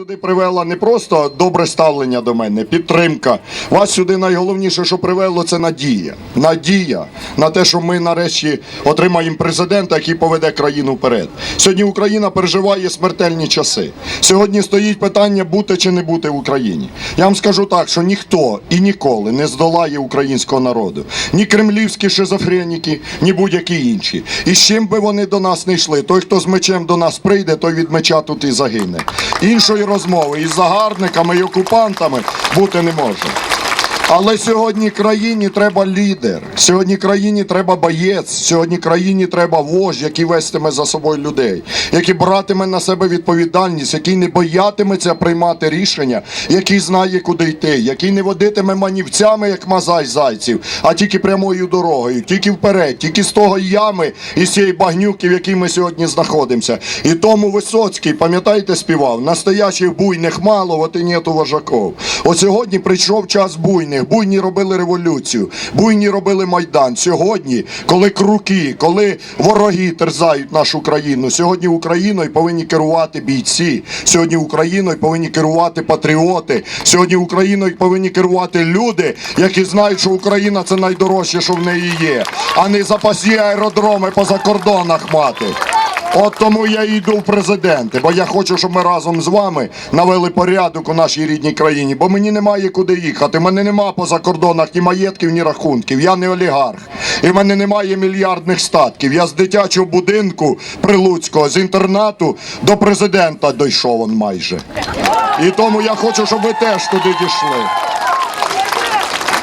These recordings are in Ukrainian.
Сюди привела не просто добре ставлення до мене, підтримка. Вас сюди найголовніше, що привело, це надія. Надія на те, що ми нарешті отримаємо президента, який поведе країну вперед. Сьогодні Україна переживає смертельні часи. Сьогодні стоїть питання бути чи не бути в Україні. Я вам скажу так, що ніхто і ніколи не здолає українського народу. Ні кремлівські шизофреніки, ні будь-які інші. І з чим би вони до нас не йшли, той, хто з мечем до нас прийде, той від меча тут і загине. Іншої розмови із загарбниками і окупантами бути не може. Але сьогодні країні треба лідер. Сьогодні країні треба боєць. Сьогодні країні треба вождь, який вестиме за собою людей, який братиме на себе відповідальність, який не боятиметься приймати рішення, який знає, куди йти, який не водитиме манівцями, як мазай зайців, а тільки прямою дорогою, тільки вперед, тільки з того ями і з цієї багнюки, в якій ми сьогодні знаходимося. І тому Висоцький, пам'ятаєте, співав, настоящих буйних мало, от і нету вожаков. От сьогодні прийшов час буйних. Буйні робили революцію, буйні робили майдан. Сьогодні, коли круки, коли вороги терзають нашу країну, сьогодні Україною повинні керувати бійці. Сьогодні Україною повинні керувати патріоти. Сьогодні Україною повинні керувати люди, які знають, що Україна це найдорожче, що в неї є, а не запасні аеродроми по закордонах мати. От тому я йду в президенти, бо я хочу, щоб ми разом з вами навели порядок у нашій рідній країні, бо мені немає куди їхати. У мене нема по закордонах ні маєтків, ні рахунків. Я не олігарх. І в мене немає мільярдних статків. Я з дитячого будинку Прилуцького, з інтернату до президента дійшов он майже. І тому я хочу, щоб ви теж туди дійшли.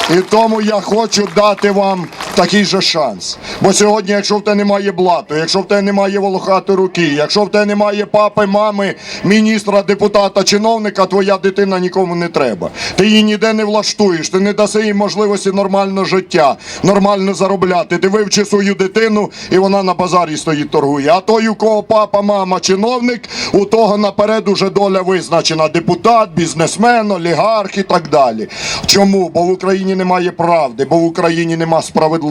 І тому я хочу дати вам такий же шанс. Бо сьогодні, якщо в тебе немає блату, якщо в тебе немає волохатої руки, якщо в тебе немає папи, мами, міністра, депутата, чиновника, твоя дитина нікому не треба. Ти її ніде не влаштуєш, ти не даси їй можливості нормального життя, нормально заробляти. Ти вивчи свою дитину, і вона на базарі стоїть торгує. А той, у кого папа, мама, чиновник, у того наперед уже доля визначена. Депутат, бізнесмен, олігарх і так далі. Чому? Бо в Україні немає правди, бо в Україні нема справедливості.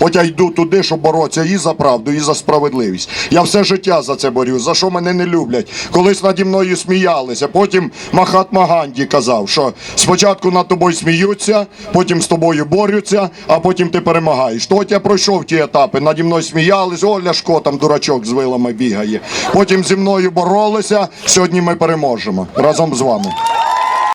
От я йду туди, щоб боротися і за правду, і за справедливість. Я все життя за це борюсь. За що мене не люблять? Колись наді мною сміялися. Потім Махатма Ганді казав, що спочатку над тобою сміються, потім з тобою борються, а потім ти перемагаєш. То от я пройшов ті етапи. Наді мною сміялись, о, Ляшко там дурачок з вилами бігає. Потім зі мною боролися. Сьогодні ми переможемо разом з вами.